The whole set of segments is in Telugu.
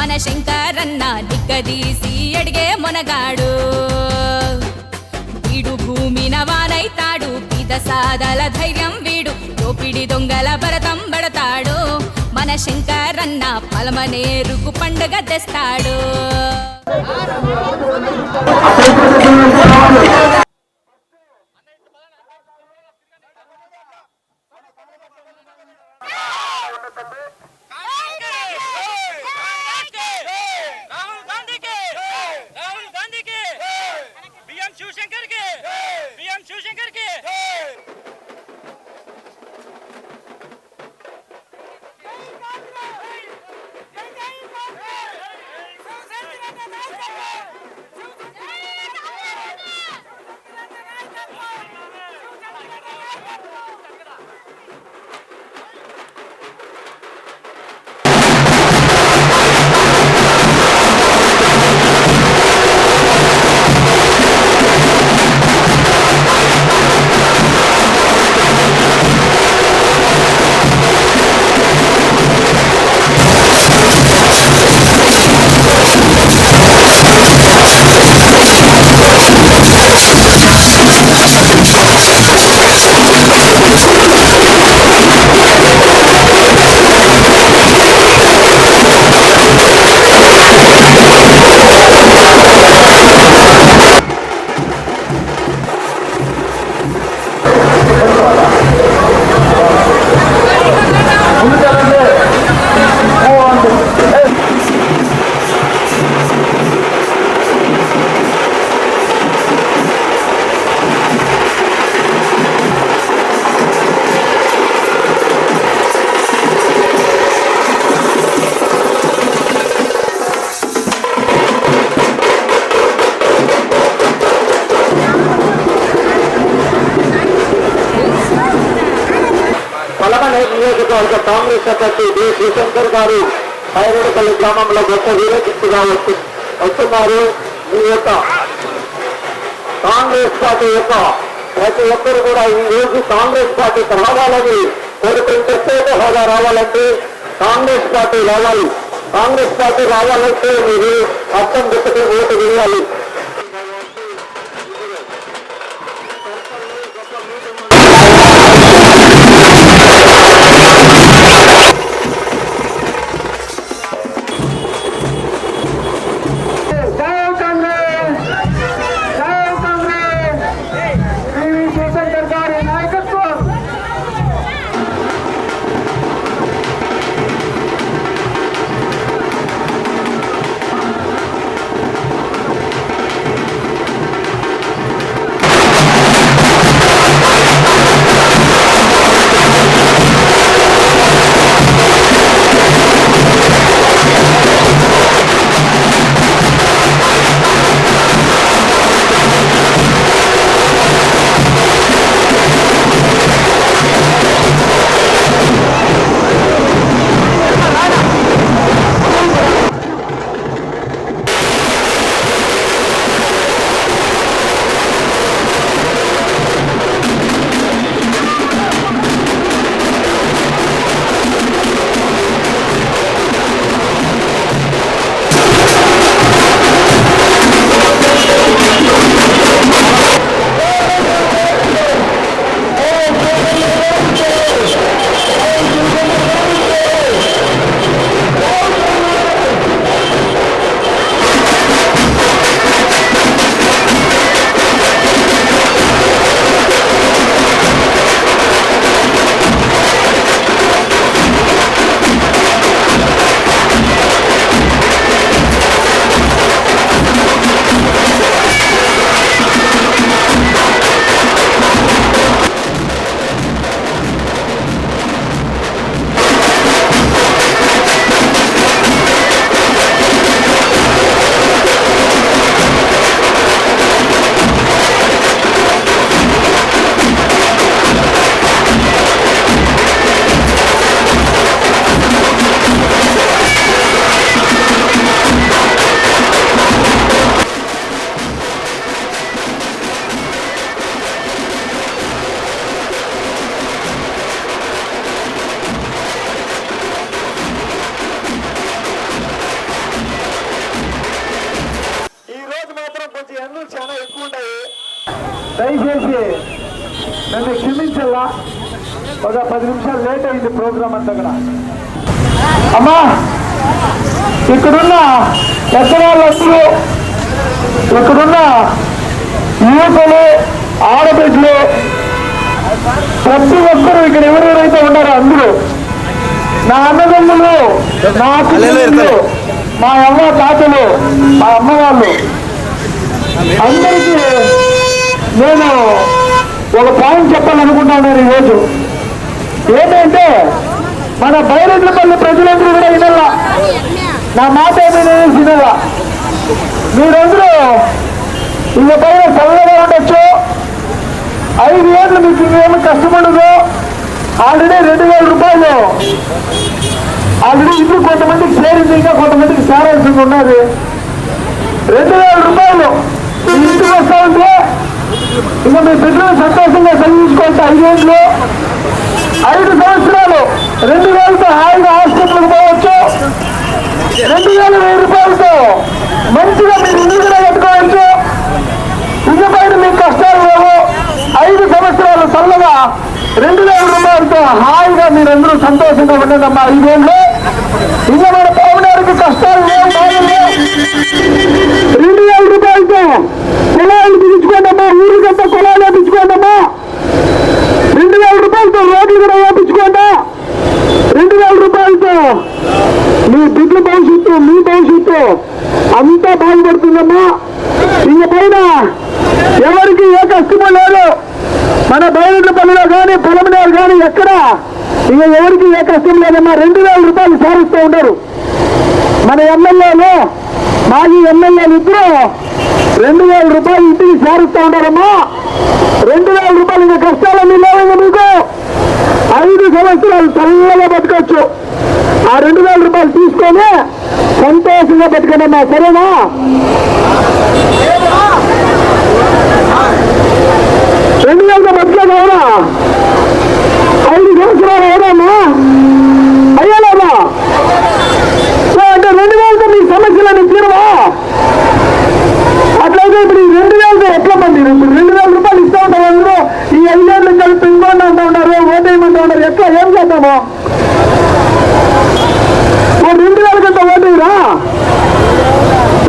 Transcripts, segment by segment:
మన శంకరన్న దిక్కదీసి అడిగే మొనగాడు. వీడు భూమిన వానైతాడు పిద సాదల ధైర్యం వీడు. దోపిడి దొంగల భరతం పడతాడు మన శంకరన్న పలమనేరుకు పండుగ తెస్తాడు. నియోజకవర్గ కాంగ్రెస్ అభ్యర్థి డి. శివశంకర్ గారు పైరుడుపల్లి గ్రామంలో గొప్ప వీరచిత్తుగా వస్తు వస్తున్నారు. మీ యొక్క కాంగ్రెస్ పార్టీ యొక్క ప్రతి ఒక్కరు కూడా ఈ రోజు కాంగ్రెస్ పార్టీ రావాలని కోరుకుంటే ప్రత్యేక హోదా రావాలంటే కాంగ్రెస్ పార్టీ రావాలి. కాంగ్రెస్ పార్టీ రావాలంటే మీరు అర్థం పెట్టుకుని ఓటు వేయాలి. దయచేసి నన్ను క్షమించల్లా ఒక పది నిమిషాలు లేట్ అయింది ప్రోగ్రామ్ అంతా కూడా. అమ్మా ఇక్కడున్న పెద్దవాళ్ళందరూ ఇక్కడున్న యువకులు ఆడబిడ్డలు ప్రతి ఒక్కరూ ఇక్కడ ఎవరెవరైతే ఉన్నారో అందరూ నా అన్నదమ్ములు నా పిల్లలు మా అమ్మ తాతలు మా అమ్మ వాళ్ళు అందరికీ నేను ఒక పాయింట్ చెప్పాలనుకుంటున్నాను ఈరోజు ఏంటంటే మన బైరెడ్లపల్లి ప్రజలందరూ కూడా వినల్లా నా మాట ఏమైనా వినల్లా మీరందరూ ఇక పైన చల్లగా ఉండొచ్చు. ఐదు ఏళ్ళు మీకు ఇంకేమి కష్టపడదు ఆల్రెడీ రెండు వేల రూపాయలు. ఆల్రెడీ ఇప్పుడు కొంతమందికి చేరింది ఇంకా కొంతమందికి చేరాల్సింది ఉన్నది. రెండు వేల రూపాయలు. ఇంటికి వస్తా ఉంటే ఇంకా మీ బిడ్డలు సంతోషంగా చదివించుకోవచ్చు ఐదేళ్ళు ఐదు సంవత్సరాలు రెండు వేలతో హాయిగా హాస్పిటల్కి పోవచ్చు. రెండు వేల వెయ్యి రూపాయలతో మంచిగా మీరు ఇల్లు కూడా కట్టుకోవచ్చు ఇకపైన మీకు కష్టాలు లేవు. ఐదు సంవత్సరాలు చల్లగా రెండు వేల రూపాయలతో హాయిగా మీరందరూ సంతోషంగా ఉండదమ్మా ఐదేళ్ళు ఇక మన పవనానికి కష్టాలు లేవు. రెండు వేల రూపాయలతో కులాలు పిలుచుకోండమ్మా ఊరికంతా కులాలు వేపించుకోండమ్మా. రెండు వేల రూపాయలతో రోడ్లు కూడా వేపించుకోండా. రెండు వేల రూపాయలతో మీ బిడ్డ భవిష్యత్తు మీ భవిష్యత్తు అంతా బాగుపడుతుందమ్మా. ఇంక పైన ఎవరికి ఏ కష్టమో లేదు. మన బయట పనిలో కానీ పొలంనేరు కానీ ఎక్కడ ఇక ఎవరికి ఏ కష్టం లేదమ్మా. రెండు వేల రూపాయలు సారిస్తూ ఉంటారు మన ఎమ్మెల్యేలు మాజీ ఎమ్మెల్యేలు ఇద్దరు రెండు వేల రూపాయలు ఇంటికి చేరుస్తూ ఉంటారమ్మా. రెండు వేల రూపాయలు ఇంకా కష్టాలన్నీ లేవు మీకు. ఐదు సంవత్సరాలు చల్లగా బతకచ్చు. ఆ రెండు వేల రూపాయలు తీసుకొని సంతోషంగా బతకనమ్మా సరేనా? రెండు వేలతో బతకదు ఐదు సంవత్సరాలు అవునమ్మా అయ్యాలేమా సో అంటే రెండు వేలతో మీ సమస్యలను తీరవా అట్లయితే ఇప్పుడు ఈ రెండు వేలతో ఎట్లా మంది ఇప్పుడు రెండు వేల రూపాయలు ఇస్తా ఉంటారు అందరూ ఈ ఐదేళ్ళు కలిపి ఇంకోండి అంటూ ఉంటారు ఓటేయమంటూ ఉంటారు ఎట్లా ఏం చేద్దాము ఓ రెండు వేల కంటే ఓటేయరా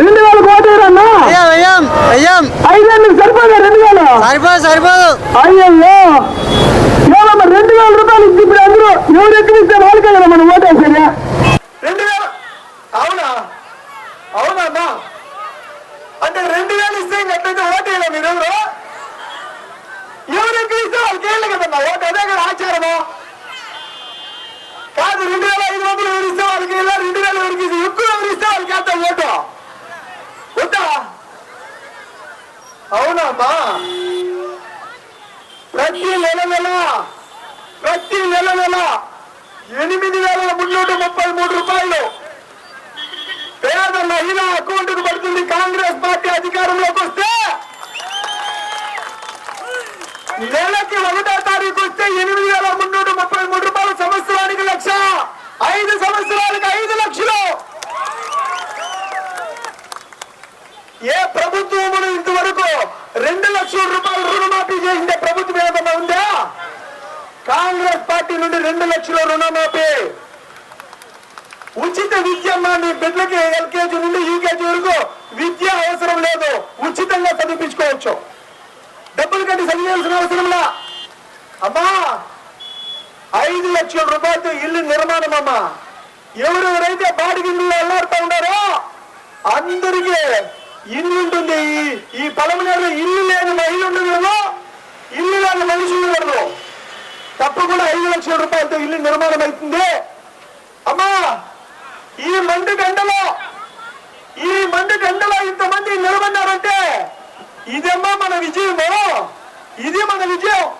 రెండు వేలకు ఓటేయరన్నా అయ్యాం అయ్యాం అయ్యాం ఐదేళ్ళకి సరిపోదా రెండు వేలు సరిపోదు సరిపోదు అయ్యయ్యో ఏమమ్మా రెండు వేల రూపాయలు ఇచ్చి ఇప్పుడు అందరూ ఎవరు ఎక్కిస్తే వాళ్ళకే కదా మనం ఓటేసేది రెండు వేల అవునా అవునా అంటే రెండు వేలు ఇస్తే ఎట్లయితే ఓటేయాలి మీరెవరు ఎవరు ఎక్కిస్తే వాళ్ళకి వేయాలి కదమ్మా ఓటు అదే కదా ఆచారము కాదు రెండు వేల ఐదు వందలు ఎవరు ఇస్తే వాళ్ళకి ఇలా రెండు వేలు ఎవరికి ఇస్తే ఎక్కువ ఎవరు ఇస్తే వాళ్ళకి వేస్తాం ఓటు వద్దా ప్రతి నెల నెల ప్రతి నెల నెల ఎనిమిది వేల మున్నూట ముప్పై మూడు రూపాయలు పేద మహిళ అకౌంట్ పడుతుంది కాంగ్రెస్ పార్టీ అధికారంలోకి వస్తే. నెలకి ఒకటో తారీఖు వస్తే ఎనిమిది వేల మున్నూట ముప్పై మూడు రూపాయలు సంవత్సరానికి లక్ష ఐదు సంవత్సరాలకి ఐదు లక్షలు. ఏ ప్రభుత్వములు ఇంతవరకు రెండు లక్షల రూపాయలు రుణమాఫీ చేసిందే ప్రభుత్వం ఏదన్నా ఉందా? కాంగ్రెస్ పార్టీ నుండి రెండు లక్షల రుణమాఫీ. ఉచిత విద్య నీ మీ బిడ్డలకి ఎల్కేజీ నుండి యూకేజీ వరకు విద్య అవసరం లేదు. ఉచితంగా చదివించుకోవచ్చు. డబ్బులు కట్టి చదివేయాల్సిన అవసరంలా అమ్మా ఐదు లక్షల రూపాయలతో ఇల్లు నిర్మాణం అమ్మా. ఎవరెవరైతే బాడిగిల్లు అల్లాడుతూ ఉన్నారో అందరికీ ఇల్లు ఉంటుంది. ఈ- ఈ ఇల్లు లేని మహిళ ఉండదు ఇల్లు లేని మనిషి ఉండదు తప్పకుండా ఐదు లక్షల రూపాయలతో ఇల్లు నిర్మాణం అవుతుంది. అమ్మా ఈ మండు గంటలో ఈ మండు గంటలో ఇంతమంది నిలబడ్డారంటే ఇదమ్మా మన విజయము? ఇది మన విజయం.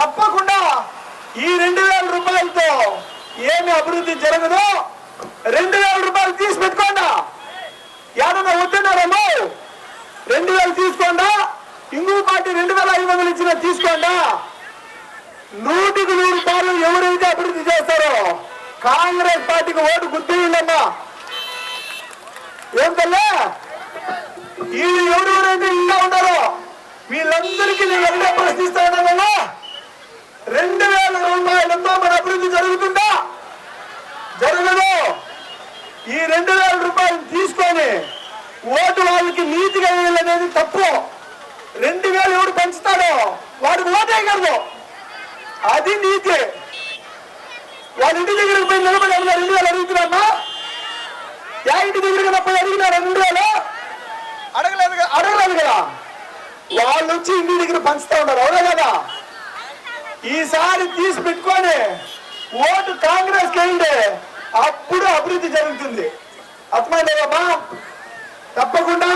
తప్పకుండా ఈ రెండు వేల రూపాయలతో ఏమి అభివృద్ధి జరగదో? రెండు వేల రూపాయలు తీసి పెట్టుకోండా. ఏమన్నా వద్దన్నారేమో రెండు వేలు తీసుకోండా. ఇంకో పార్టీ రెండు వేల ఐదు వందలు ఇచ్చిన తీసుకోండా. నూటికి నూరు పాలు ఎవరైతే అభివృద్ధి చేస్తారో కాంగ్రెస్ పార్టీకి ఓటు గుర్తుందమ్మా ఏం తల్లే? వీళ్ళు ఎవరెవరైతే ఇంకా ఉన్నారో వీళ్ళందరికీ నేను ఒకటే ప్రశ్నిస్తాను కదా రెండు వేల రూపాయలతో మన అభివృద్ధి జరుగుతుందా? జరగదు. ఈ రెండు వేల రూపాయలు తీసుకొని ఓటు వాళ్ళకి నీతిగా వేయాలనేది తప్పు. రెండు వేలు ఎవడు పంచుతాడో వాడికి ఓటేయగలదు అది నీతి. వాళ్ళ ఇంటి దగ్గరికి పోయి నిలబడి అడిగిన రెండు వేలు అడుగుతున్నామా? యా ఇంటి దగ్గరికి పోయి అడిగిన రెండు వేలు? అడగలేదు అడగలేదు కదా. వాళ్ళు వచ్చి ఇంటి దగ్గర పంచుతా ఉన్నారు అవునా కదా? ఈసారి తీసి పెట్టుకొని ఓటు కాంగ్రెస్ వేయండి. అప్పుడు అభివృద్ధి జరుగుతుంది. అర్థమైందమ్మా తప్పకుండా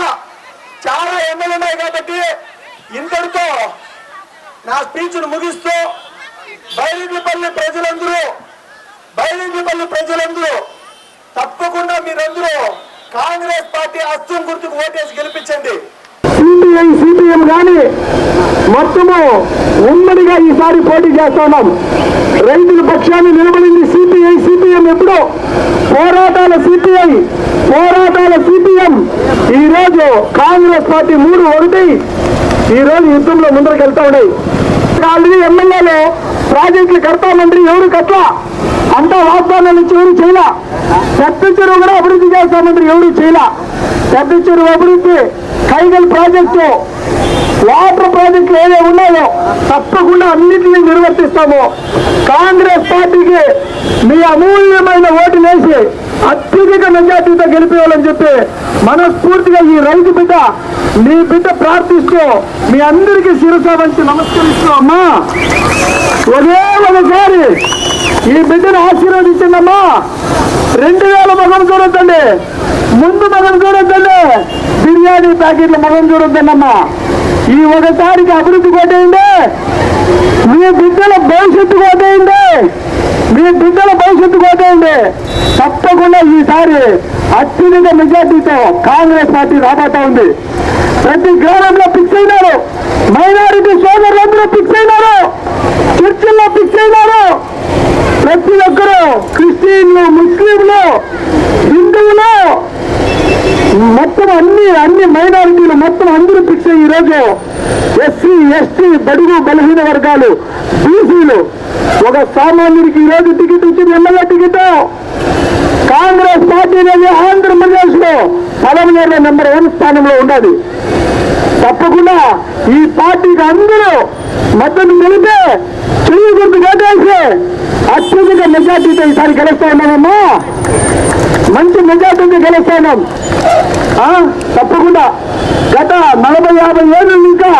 చాలా ఎండలు ఉన్నాయి కాబట్టి ఇంతటితో నా స్పీచ్ను ముగిస్తూ బైలింగిపల్లి ప్రజలందరూ బైలింగిపల్లి ప్రజలందరూ తప్పకుండా మీరందరూ కాంగ్రెస్ పార్టీ అస్తం గుర్తుకు ఓటేసి గెలిపించండి. సిపిఐ సిపిఎం కానీ మొత్తము ఉమ్మడిగా ఈసారి పోటీ చేస్తున్నాం రైతుల పక్షాన్ని నిలబడింది సిపిఐ సిపిఎం ఎప్పుడు. పోరాటాల సిపిఐ పోరాటాల సిపిఎం ఈ రోజు కాంగ్రెస్ పార్టీ మూడు ఒకటి. ఈ రోజు యుద్ధంలో ముందరికి వెళ్తా ఉన్నాయి. ఆల్రెడీ ఎమ్మెల్యేలు ప్రాజెక్టులు కడతామంటే ఎవరు కట్లా అంతా వాగ్దానాలు ఇచ్చి ఎవరు చేయలా? పెద్ద చెరువు కూడా అభివృద్ధి చేస్తామంటారు ఎవరు చేయలా? పెద్ద చెరువు అభివృద్ధి కైగల్ ప్రాజెక్టు వాటర్ ప్రాజెక్టులు ఏవే ఉన్నాయో తప్పకుండా అన్నింటినీ నిర్వర్తిస్తాము. కాంగ్రెస్ పార్టీకి మీ అమూల్యమైన ఓటు వేసి అత్యధిక మెజార్టీతో గెలిపేయాలని చెప్పి మనస్ఫూర్తిగా ఈ రైతు బిడ్డ మీ బిడ్డ ప్రార్థిస్తూ మీ అందరికీ శిరస వంచి నమస్కరిస్తూ అమ్మా ఒకే ఒకసారి ఈ బిడ్డను ఆశీర్వదించిందమ్మా రెండు వేల మొగం చూడొద్దండి ముందు మొగం చూడొద్దండి బిర్యానీ ప్యాకెట్ల మొగం చూడొద్దండి అమ్మా ఈ ఒకసారికి అభివృద్ధి కొట్టేయండి. మీ బిడ్డల భవిష్యత్తు కొట్టేయండి. మీ బిడ్డల భవిష్యత్తు కొట్టేయండి. తప్పకుండా ఈసారి అత్యధిక మెజార్టీతో కాంగ్రెస్ పార్టీ రాబోతా ఉంది. ప్రతి గ్రామంలో ఫిక్స్ అయినారు. మైనారిటీ సోదరులందరూ ఫిక్స్ అయినారు. చర్చిల్లో ఫిక్స్ అయినారు. ప్రతి ఒక్కరూ క్రిస్టియన్లు ముస్లింలు హిందువులు మొత్తం అన్ని అన్ని మైనారిటీలు మొత్తం అందరూ ఫిక్స్ అయ్యి ఈరోజు ఎస్సీ ఎస్టీ బడుగు బలహీన వర్గాలు బీసీలు ఒక సామాన్యుడికి ఈరోజు టికెట్ ఇచ్చింది ఎమ్మెల్యే టికెట్. కాంగ్రెస్ పార్టీ అనేది ఆంధ్రప్రదేశ్లో పదమూడు నెంబర్ వన్ స్థానంలో ఉన్నది. తప్పకుండా ఈ పార్టీకి అందరూ మద్దతు తెలిపే చెయ్యి గుర్తు కేటాయిస్తే అత్యధిక మెజార్టీతో ఈసారి గెలుస్తా ఉన్నామమ్మా మంచి మెజార్టీతో గెలుస్తా ఉన్నాం ఆ, తప్పకుండా. గత నలభై యాభై ఏళ్ళు ఇంకా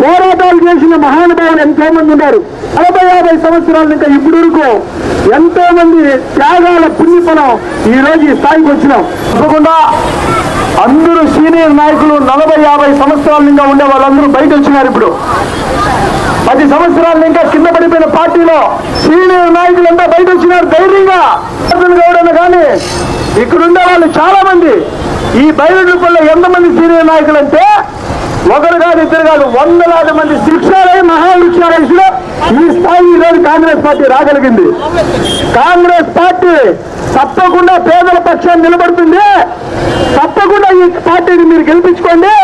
పోరాటాలు చేసిన మహానుభావులు ఎంతో మంది ఉన్నారు. నలభై యాభై సంవత్సరాలు ఇంకా ఇప్పుడు వరకు ఎంతో మంది త్యాగాల పుణ్యఫలం ఈ రోజు ఈ స్థాయికి వచ్చినాం. తప్పకుండా అందరూ సీనియర్ నాయకులు నలభై యాభై సంవత్సరాల ఇంకా ఉండే వాళ్ళందరూ బయట వచ్చినారు ఇప్పుడు. పది సంవత్సరాలు ఇంకా కింద పడిపోయిన పార్టీలో సీనియర్ నాయకులంతా బయట వచ్చినారు ధైర్యంగా. గౌడన్న కానీ ఇక్కడుండే వాళ్ళు చాలా మంది ఈ బయలు రూపంలో ఎంతమంది సీనియర్ నాయకులు అంటే ఒకరు కాదు ఇద్దరు కాదు వందలాది మంది శిక్షలై మహావిక్షారేసులో ఈ స్థాయి ఈరోజు కాంగ్రెస్ పార్టీ రాగలిగింది. కాంగ్రెస్ పార్టీ తప్పకుండా పేదల పక్షాన్ని నిలబడుతుంది. తప్పకుండా ఈ పార్టీని మీరు గెలిపించుకోండి.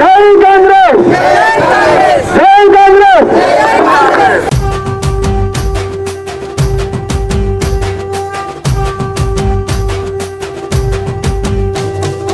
జై కాంగ్రెస్! ¡Viva el